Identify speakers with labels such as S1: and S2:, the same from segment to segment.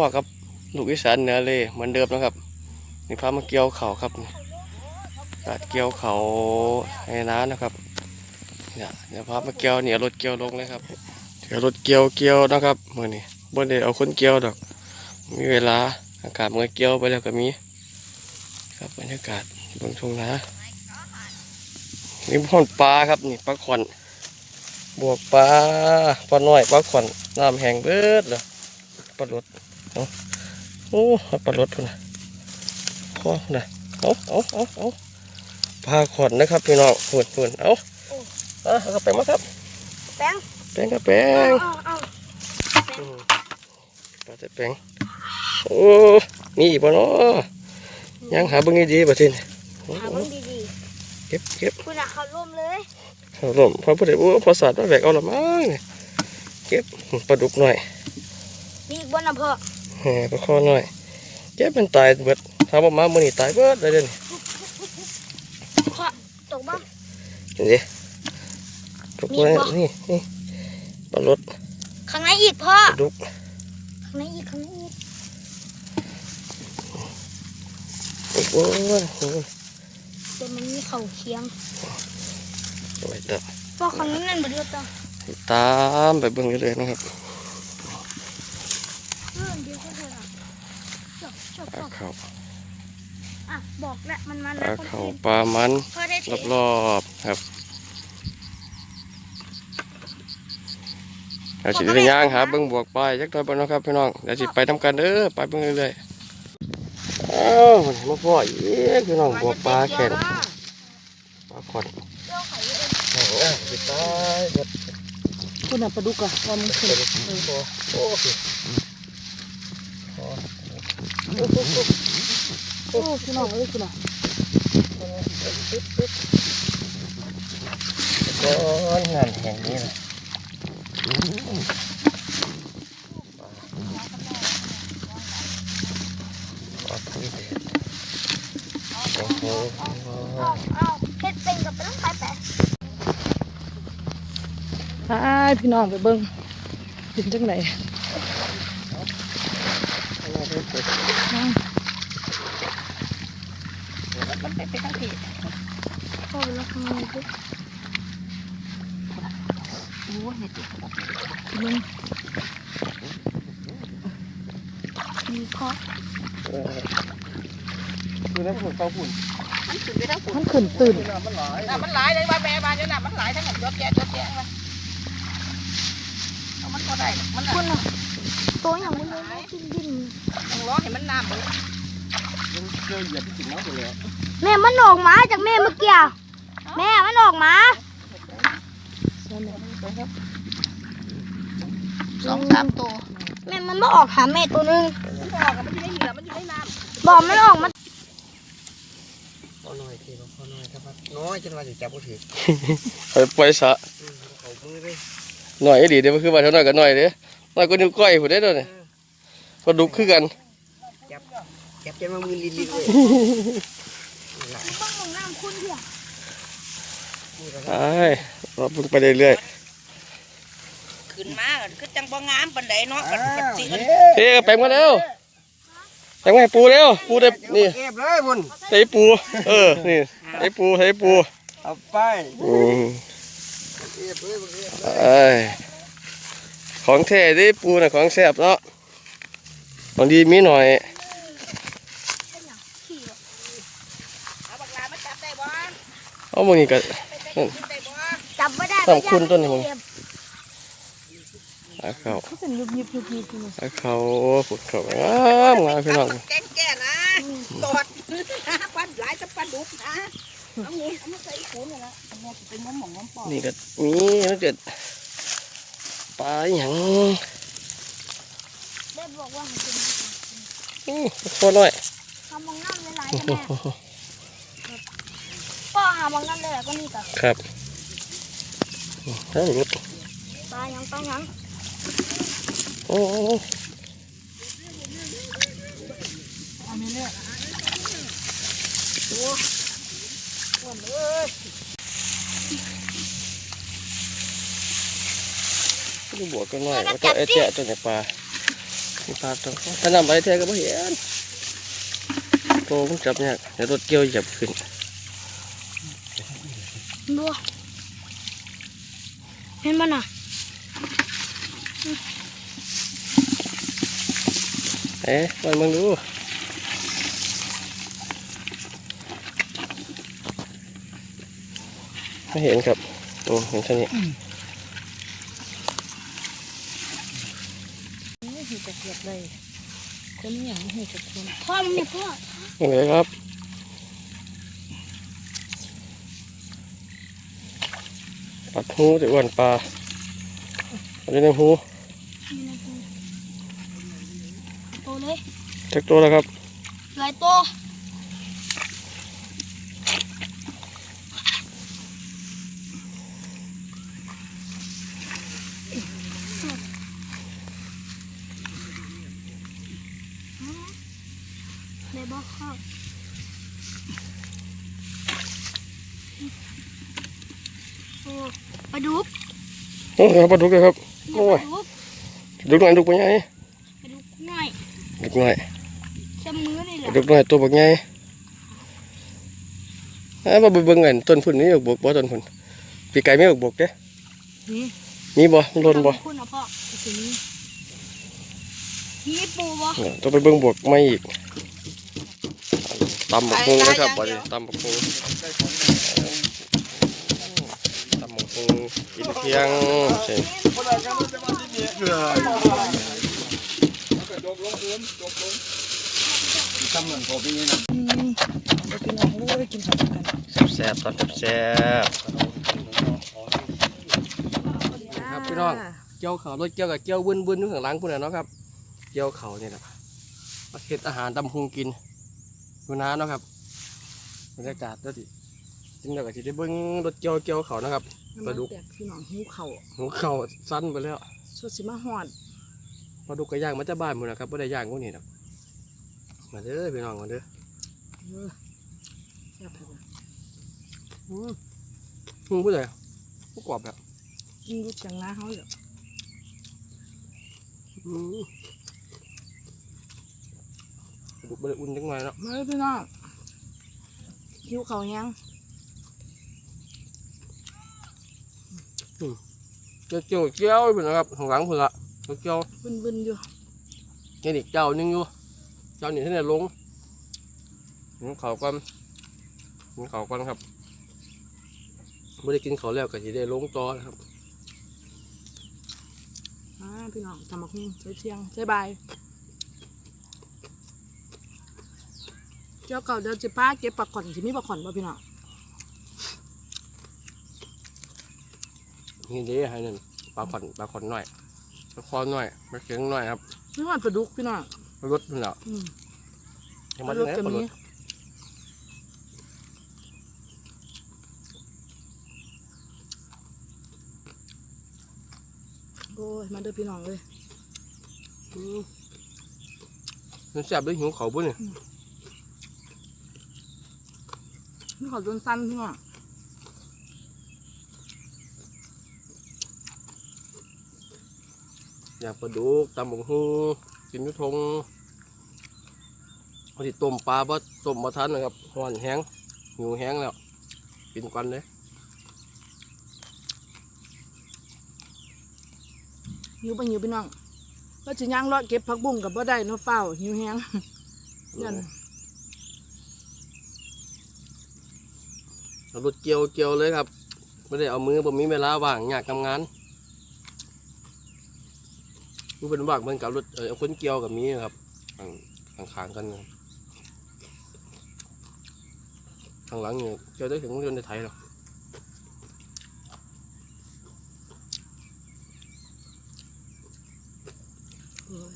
S1: พ่อครับลูกอีสานเหนือเลยเหมือนเดิมนะครับ นี่พามาเกี่ยวเขาครับกาดเกี่ยวเขาให้น้านะครับเนี่ยเดี๋ยวพามาเกี่ยวเนี่ยรถเกี่ยวลงเลยครับเดี๋ยวรถเกี่ยวเกี่ยวนะครับมื่อนี้บนเดเอาคนเกี่ยวดอก มีเวลาอากาศเมื่อเกี่ยวไปแล้วก็มีครับบรรยากาศบนทุ่งนานี่พ่อนปลาครับนี่ปลาขอนบวกปลาปลาน้อยปลาขวัญน้ำแห้งเบิดเลยปลาหลุด เอาโอ้ปลาลดพุ่นนะพอพุ่นนะเอาเอาเอาเอาปลาขวัญนะครับพี่น้องพุ่นพุ่นเอาเอาเอากระแปงมาครับ
S2: แป้ง
S1: แปงกระแปง
S2: เอาเอา
S1: อืมปลาแต่แปงโอ้มีอีกบ่เนาะยังหาเบิ่งดีๆบ่ทินโอ้
S2: หาเบิ่งดี
S1: เก็บเก็บ
S2: ๆคุณอะเขาร่วมเลย
S1: เอาล่มพอพูดได้โอ้พอสาดมาแบกเอาละมั้งเนี่ยเก็บปลาดุกหน่อย
S2: มีอีกบนอำเภอ
S1: แหมปลาคอหน่อยเจ็บมันตายเบิดถ้าบ่มามื้อนี้ตายเบิดเลยเด้อนี่
S2: พ่อตกบ้าง
S1: เห็นดิปลาคอ
S2: มีบ่
S1: นี่นี่ปลารถ
S2: ข้างในอีกพ่อ
S1: ปลาดุก
S2: ข้างในอีกข้างในอีก
S1: โอ้ยโอ้ย
S2: แต่มันมีเข่าเคียง
S1: โอ้ยเด้อ
S2: พ่อข้างนั้นนั่นบ่เดือดจ้ะ
S1: ตามไปเบิ่งเรื่อยๆนะครับ
S2: เออเดี๋ยวเขาเถอะอะจบจบ
S1: ป
S2: จ
S1: ลา
S2: บ
S1: เขา
S2: อะบอกแล้วมันมัน
S1: ป
S2: แล้
S1: ลาว
S2: คน
S1: เขา
S2: อื่น
S1: ปลามัน
S2: พ่อได้เท
S1: รอบๆครับเดี๋ยวสิได้ย่างหาเบิ่งบวกไปจักหน่อยบ่เนาะครับพี่น้องเดี๋ยวสิไปทำกันเด้อไปเบิ่งเรื่อยๆอ้าวมาพ่ออีกพี่น้องบวกปลาแข็งปลาขอน
S2: เจ้าไข่เอง
S1: โอ้ยสิตายเบิด
S3: คุณน่ะปลาดุกอะความนขึ้น
S1: โอ้ โอ้โห
S3: โอ้พี่น้องเอ้ยคุณน่ะ
S1: ก้นงานแห่งนี้นะปลาทูเด็ดโอ้โห
S2: เอาเอาเฮ็ดเป็นกับน้องไปแปะ
S3: พายพี่น้องไปเบิ่งเป็นจังไหน
S2: มันไปไปทั้งทีพ่อไปแล้วข้างในปุ๊บโอ้ยเห็ดติดกับ
S3: มึง
S2: มีพ่อ
S1: คือน้ำฝุ่นเขาฝุ่น
S4: มันขึ้นไปทั้งฝุ่น
S3: มันขึ้นตื่น
S1: น้ำมันหลาย
S4: น่ะมันหลายเลยว่าแม่บ้านเนี่ยน่ะมันหลายทั้งหมดยอดแยะยอดแยะมาเอามันก็ได้มันน่ะ
S2: คุณอะ ตัวอย่างมันเลยดิ้นดิ้น
S4: ต้องรอให้มันน้ำมัน
S1: ยังเจอเหยียบที่ถึงน้ำหมดเลย
S2: แม่มันออกมาจากแม่เมื่อกี้อะแม่มันออกมา
S4: สองสามตัว
S2: แม่มันไม่ออกหาแม่ตัวหนึง
S4: มันออกกับมันอยู่ในเหนือมันอยู่ในน้
S2: บอกมันออกมา
S1: พอหน่อยทีพอหน่อยครับน้อยจนว่าจะจับก็ถือไปปล่อยสะเขามือเลยหน่อยดีเดี๋ยวมันคือว่าเท่าน้อยก็หน่อยเด้ห น่อยก็นิ้วก้อยผมได้ด้วยนี่ปลาดุกคือกัน
S4: จับจนมามือลินลินเลย
S2: ต้องลงน้ำคุณเถอะ
S1: ใช่เราเพิ่งไปเรื่อย
S4: ขึ้นมาก็คือจังบ่งามปานใดเนาะกันกันสิกัน
S1: ๆเฮ้ยแปลงมาแล้วแปลงมาให้ปูแล้วปูได้นี่
S4: เก็บเลยบุญ
S1: ใส่ปู เออ นี่ใส่ปูใส่ปู
S4: เอาไป
S1: อืม
S4: เก็บเลยบุญเก็บ
S1: ไอ้ย ของแท้ดิปูน่ะของแซ่บเนาะของดีมีหน่อย
S2: ขี่อะ
S4: เอาบักลามาจับได้บ่
S1: เอามึงนี่ก็
S4: ไปได้กินได้บ่
S2: จับไม่ได้
S1: ต้องคุณต้นนี่มึง
S2: เก็บ
S1: อาเขา
S3: เขาเป็นยุบยิบยุบยิบอยู่
S1: อาเขาขุดเขางามงามพี่น้อง
S4: แกงแก่นะตอดนะปันหลายจะปันดุกนะเอางี้เอามาใส่ขุนนี่ละอันนี้เป็นน้ำหมองน้ำปอ
S1: นี่ก็มีมันเกิด ปลาอหย่าง
S2: ได้บอกว่ามันเป็น
S1: อื้อพอหน่อย
S2: ทำมองน้ำหลายๆใช่ไหมก็หามองน้ำเลยแหละก็นี่กับ
S1: ครับทั้งหมด
S2: ปลายังปลายัง
S1: โอ้โห
S3: อันนี้เนี่ย
S1: บบวกกันหน่อยแล้วก็ไอ้แจ๊ะตัวในปลามีปลาตัวถ้านำไปแท้ก็ไม่เห็นโตมันจับเนี่ยเดี๋ยวรถเกี่ยวเหยียบขึ้น
S2: บัวเห็นมันอะ
S1: เอ๊ะมันมึงดูไม่เห็นครับโอ้เห็นแค่นี้
S3: ไม่เห็น จะเกียดเลยคนนี้อย่างไม่เห็นจะคน
S2: พ่อมันเนี่ยพ่อ
S1: โอเคครับปัดหูจะอ้วนปลาปัดในหู
S2: นี่นะพ่อโตเลย
S1: จักตัวแล้วครับ
S2: หลายตัว อกข้าวโอ้ปลาดุก
S1: โอ้ยปลาดุกเลยครับ
S2: ป
S1: โอ้ย
S2: ลาดุก
S1: ดุกหน่อยดุกไปไง
S2: ปลาดุกหน่อย
S1: ดุกหน่อย
S2: จำมือเลยเหร
S1: ป
S2: อ
S1: ลาดุกหน่อยตัวบักไงไอ้มาเบิ่งเงินต้นพุ่นนี่ออกบกบ่ต้นพุ่นปีไก่ไม่ออกบกเด้
S3: นี่
S1: มีบ่มันหล่นบ่
S2: คุณนะพ่อ
S3: สีนี้
S2: มีปูบ่
S1: เนี่ยต้องไปเบิ่งบวกไม่อีก ตำบักฮงนะครับบ่ได้ตำบักฮงตำบักฮงกินเที่ยงใช่
S3: อืมเอาไปกินเอาโอ้ยกินข้าวกัน
S1: แซ่บๆตอนแซ่บๆครับพี่น้องเกี่ยวเขาวรถเกี่ยวกับเกี่ยววุ่นวุ่นๆอยู่ข้างหลังพุ่นน่ะเนาะครับเกี่ยวเขาเนี่ยนะมาเฮ็ดอาหารตำฮงกิน ดูน้าเนาะครับบรรยากาศก็ดีจริงๆแล้วก็สิได้เบิ่งรถเกี่ยวเกี่ยวเขาวนะครับปลาดุก
S3: แตกพี่น้องหิวเข่าว
S1: หัวเข่าสั้นไปแล้ว
S3: สดสิมาหอด
S1: ปลาดุกกระย่างมาจากบ้านหมดนะครับไม่ได้ย่างพวกนี้ครับมาเด้อพี่น้องมาเด้อ
S3: เออแซ่บเลยว่ะ
S1: อืมมึงพูดอะไรผู้กรอบแบบ
S3: กินรูจังนะเขาเหรอ
S1: อืม ปลาดุกบริอุ่นจังไงเนาะ
S3: มาเลยพี่น้องหิวเข่าวยัง
S1: เกี่ยวเกี่ยวเกี่ยวเป็นนะครับข้างหลังเพื่อนละเกี่ยว
S3: บึนๆอยู่
S1: เกี่ยวอีกเจ้าหนึงอยู่ เจ้านี่ที่ไหนลงกินเขาวกันกินเขาวกันครับไม่ได้กินเขาวแล้วก็จะได้ลงต่อนะครับ
S3: อ่าพี่น้องทำมาคุ้งใช้เชียงใช้บาย เจ้าเก่าเดี๋ยวจะป้าเก็บปลาขอนสิมีปลาขอนป่ะพี่น้อง
S1: นี่เด้ให้นั่นปลาขอนปลาขอนหน่อยปลาคอหน่อยปลาเข็งหน่อยครับ
S3: นี่มันปลาดุกพี่น้อง
S1: ปลารสมันเหรอ
S3: อืม
S1: ยัง
S3: ป
S1: มา
S3: ลา
S1: ได้
S3: ดุก
S1: ไหน
S3: จะ
S1: ปลาร
S3: มี
S1: ส
S3: โอ้ยมาเด้อพี่น้องเลย
S1: อืมมันแซ่บด้วยหิวเขาบุ้เนี่ย
S3: นี่ ขอจนสั้นพี่น้อง
S1: อยากปลาดุกตำบักฮูกินอยุทงพอดีต้มปลาบ่ต้มมาทันนะครับห่อนแห้งหิวแห้งแล้ว กินกันเลย
S3: หิวไปหิวพี่น้องก็จะย่างรอดเก็บผักบุ้งกับบ่ได้เนาะเฝ้าวหิวแห้งยัน
S1: เอา รถเกี่ยวเกี่ยวเลยครับไม่ได้เอามือผมมีเวลาว่างอยากทำงานรู้เป็นว่างเหมือนกับรถเออเอคนเกี่ยวกับมีนะครับข้างข้างกันนะครับข้างหลังเนี่ยเกี่ยวได้ถึงรถยนในไทยหรอก
S3: เออ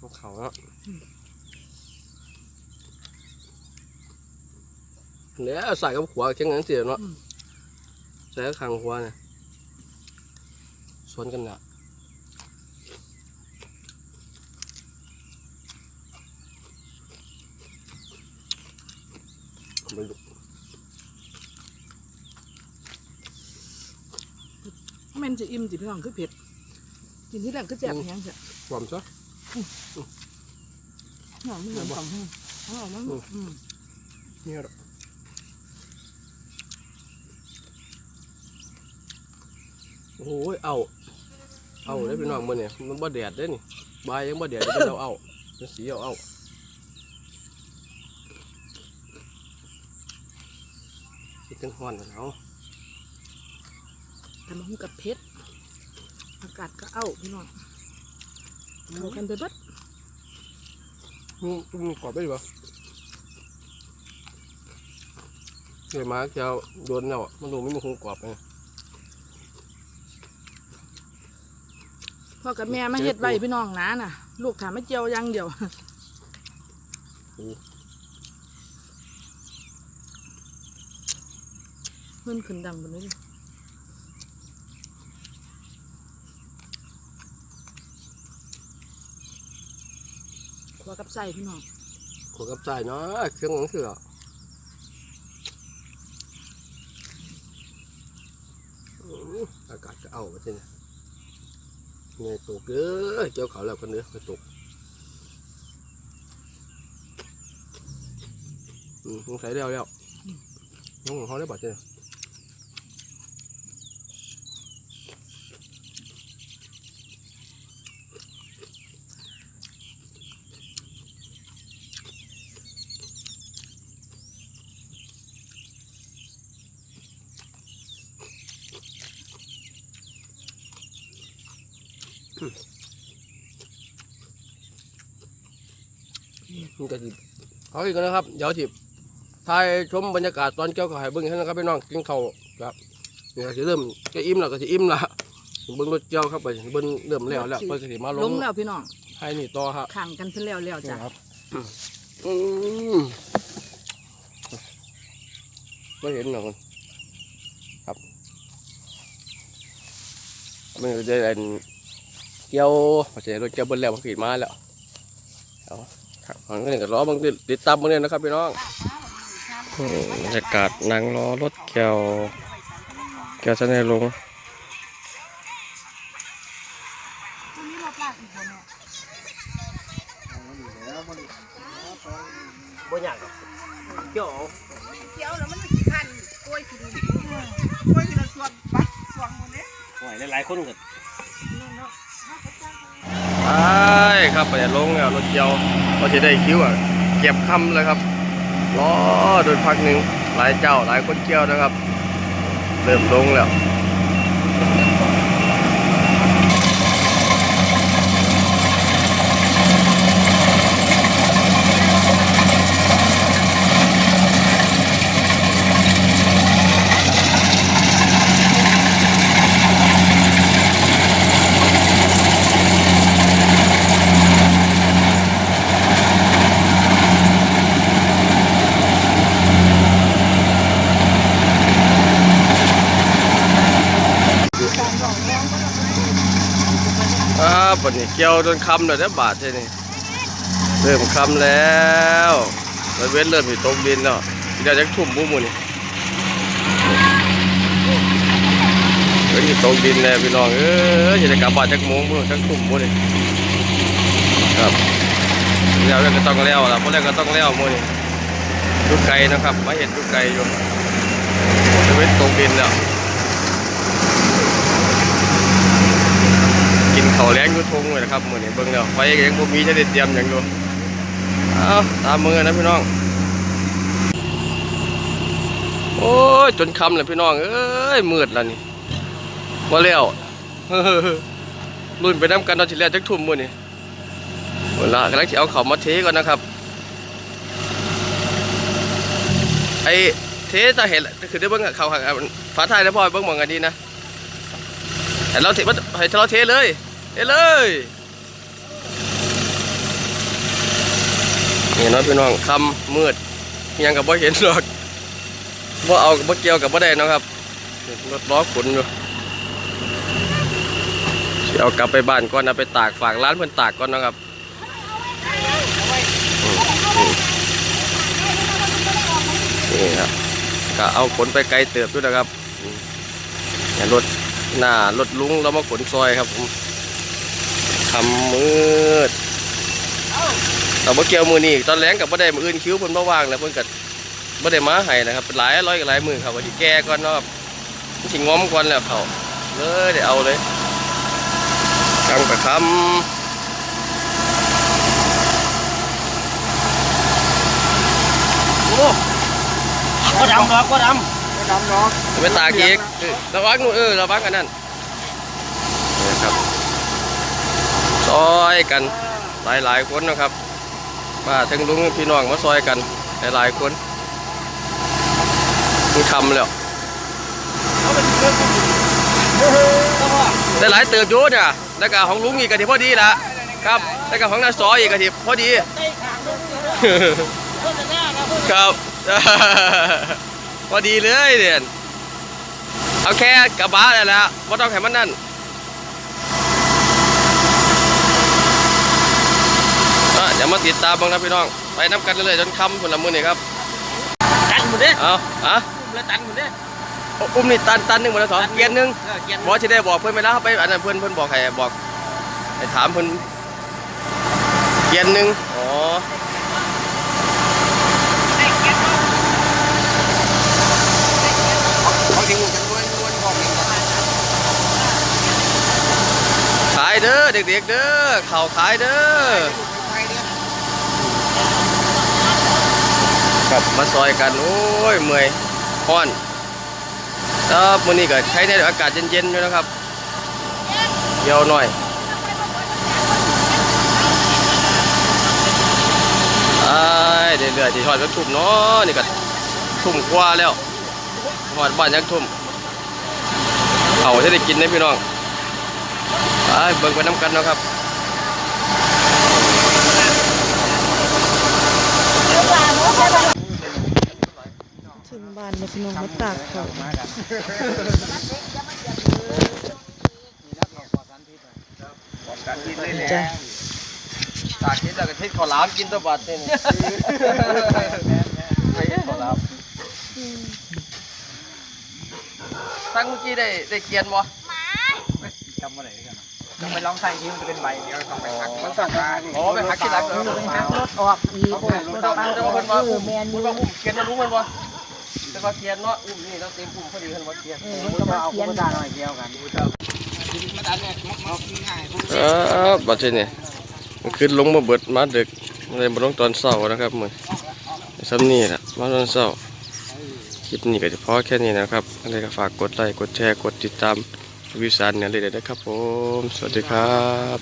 S1: พวกเขาแล้ว แล้วใส่กับขวาแค่นั้นเสียเนาะใส่กับขางขวาเนี่ยสวนกันนะไปดู
S3: ม่นจะอิ่มสิพี่น้องคือเผ็ดกินที่แรกก็แจ่บแห้งเถอะ
S1: ความซะ
S3: หอมไม่เหมือนของห้างหอมมากอืม
S1: เนี่ยหรอ โอ้ยเอา เอาได้พี่น้องมื้อนี่มันบ่แดดเด้นี่บายยังบ่แดดจะเอาเอาเป็นสีเอาเอาคิดถึงฮ้อนกันเอา
S3: ทำหุ้กับเผ็ดอากาศก็เอ้าพี่น้องเข้ากันไปเบิด
S1: อืมอืมกรอบได้ดีป่ะเดี๋ยวมาจะโดนแล้วอะมันดูไม่มีคงกรอบไง
S3: พ่อกับแม่มาเฮ็ดไว้พี่น้องนะน่ะ ลูกถามไม่เจียวอยังเดียวเพื่อนขึ้นดังบนนี้ดิขวกับใส่พี่น้อง
S1: ขวกับใจเนาะเครื่องของเสืออืมอากาศจะเอาไปที่นี่ไงตกเด้อเจ้าเขาแล้วกันเด้อไปตกอืมสงสัยแล้วแล้วน้องเขาได้บาดเจ็บ มันก็สิเอาอีกแล้วนะครับ เดี๋ยวจิบถ่ายชมบรรยากาศตอนเกี่ยวกับไห้เบิ้งให้นะครับพี่น้องกินข้าวครับเนี่ยก็สิเริ่มจะอิ่มแล้วก็สิอิ่มละเบิ้งรถเกี่ยวครับไปเบิ้งเริ่มแล้วแล้วเพิ่นก็สิมาล
S3: ล
S1: ง
S3: งแล้วพี่น้อง
S1: ให้นี่ต่อครับ
S3: ขังกันเพิ่นแล้วแล้วจ้ะ
S1: ครับอืมไม่เห็นหรอกครับมันก็จะเป็น เกี่ยวพอเจรถเกี่ยวบนแล้วมันขีดมาแล้วเอาครับมันก็เนี่ยก็รอบางติดตามมาเนี่ยนะครับพี่น้องบรรยากาศนั่งรอรถ
S5: เกียวเกี
S4: ยวจะในล
S1: ง กี่ยวพอจะได้คิ้วอะเก็บคำเลยครับรอโดยพักหนึ่งหลายเจ้าหลายคนเกี่ยวนะครับ เริ่มลงแล้ว ครั บวันนี้เกี่ยวจนคำเลยนะบาทใช่นี่เริ่มคำแล้วแล้วเว้นเริ่มอยู่ตรงดินแล้วเดี๋ยวจะทุ่มมุมนี่เว้นอยู่ตรงดินแล้วพี่น้องเอ้ยจะได้กลับบ้านจักโมงมื้อจักทุ่มมุนี่ครับแล้วก็ต้องแล้วล่ะพวกแรกก็ต้องแล้วมุนี่ดูไกลนะครับมาเห็นดูไกลอยู่จะเว้นตรงดินแล้ว กินข้าแรงอยุทงเลยนะครับมือนี้เบิ่งแล้วไฟยังบ่มีจะได้เตรียมหยังอยู่เอาตามมือนะพี่น้อง โอ้ยจนคำแล้วพี่น้องเอ้ยมืดแล้วนี่บ่แล้วรุ่นไปนํกันตอนที่แล้วจักทุ่มมือนี้เวลากำลังสิเอาเขามาเทก่อนนะครับไอเทจะเห็นคือได้เบิ่งเข้าวฝาท้ายแล้วพ่อเบิ่งมองกันดีนะให้เราเทมันให้เราเทเลย เทเลยนี่น้องพี่น้องคำมืดยังกับบ่เห็นหรอกบ่เอาบ่เกี่ยวกับบ่ได้นะครับรถล้อขนอยู่เอากลับไปบ้านก่อนเอาไปตากฝากร้านเพิ่อนตากก่อนนะครับนี่ครับก็เอาขนไปไกลเติบด้วยนะครับนี่รถหน้ารถลุงเรามาขนซอยครับผม ทำมืดเราบ่เกี่ยวมือนี่ตอนแรงกับบ่ได้มืออื่นคิ้วเพิ่นบ่ว่างแล้วเพิ่นก็บ่ได้มาให้นะครับเป็นหลายร้อยกับหลายมือครับว่าสิแก้ก่อนเนาะครับมันสิงอมก่อนแล้วเขาเลยได้เอาเลยกางไปคำโอ้
S5: ก็ดำเนาะก็ด
S3: ดำเนาะ
S1: จะไปตากอีกเออระวังนู่นเออระวังกันนั่นนี่ครับ ซอยกันหลายหลายคนนะครับป้าทั้งลุงพี่น้องมาซอยกันหลายหลายคนมึงทำแล้วได้หลายเติบอยู่เนี่ยแล้วก็ของลุงอีกกะทิพอดีละครับแล้วก็ของน้าซอยอีกกะทิพอดีครับพอดีเลยเด่นเอาแค่กระบะนี่แหละไม่ต้องแข่มันนั่นอะ เดี๋ยวมาติดตามบ้างนะพี่น้อง ไปน้ำกันเรื่อยๆจนค่ำคนละมือนี่ครับำ
S5: ตันหมดเด้
S1: เอาอะ
S5: แล้วตันหมดเด้
S1: อุ้มนี่ตันตันหนึ่งหมดแล้วสองเกียนหนึ่ง
S5: เออเกียน
S1: บอที่ได้บอกเพื่อนไปแล้วไปอันนั้นเพื่อนเพื่อนบอกใครบอกไปถามเพื่อนเกียนหนึ่งอ๋อขายเด้อเด็กๆเด้อเข่าวขายเด้อ ครับมาซอยกัน โอ้ยเมื่อยห้อนครับมื้อนี้ก็ใช้ในอากาศเย็นๆอยู่นะครับเดี๋ยวหน่อยไอ้เรื่อยๆที่ทอดก็ทุ่มเนาะนี่ก็ทุ่มกว่าแล้วทอดบ้านยังทุ่มเขาจะได้กินนะพี่น้องไปเบิ่งไปน้ำกันนะครับ
S3: ถึงบ้านมาพี่น้องมาตากเขาจ้ะ
S1: ตากกินแล้วก็เทศข้าวหลามกินตัวบาดนี่ไม่ข้าวหลามตั้งเมื่อกี้ได้ได้เกียนบ่
S5: จำมาไหนกันต้องไปลองใส่ที่มันจะเป็นใบเดียวต้องไปหักมันสั่งมา
S1: อ๋อไปหักที่หลังเลย
S4: หักรถออกอีก
S1: แต่ว่าแต่ว่าเมนว่าอุ้มเพิ่นว่าอุ้มเกียนมารู้มันบ่ แต่ว่าเกียนเนาะอุ้มนี่เราเต็มอุ้มพอดีเพิ่นว่าเกียน
S4: มันก็มาเขียน
S5: ตาหน่อยเดียวกัน
S1: เออบัดนี้มันขึ้นลงมาเบิดมาดึกเลยบ่ลงตอนเช้านะครับมื้อซ้ำนี่ล่ะมาตอนเช้าคลิปนี้ก็จะพอแค่นี้นะครับอะไรก็ฝากกดไลค์กดแชร์กดติดตามวิสานเนี่ยเลยนะครับผม สวัสดีครับ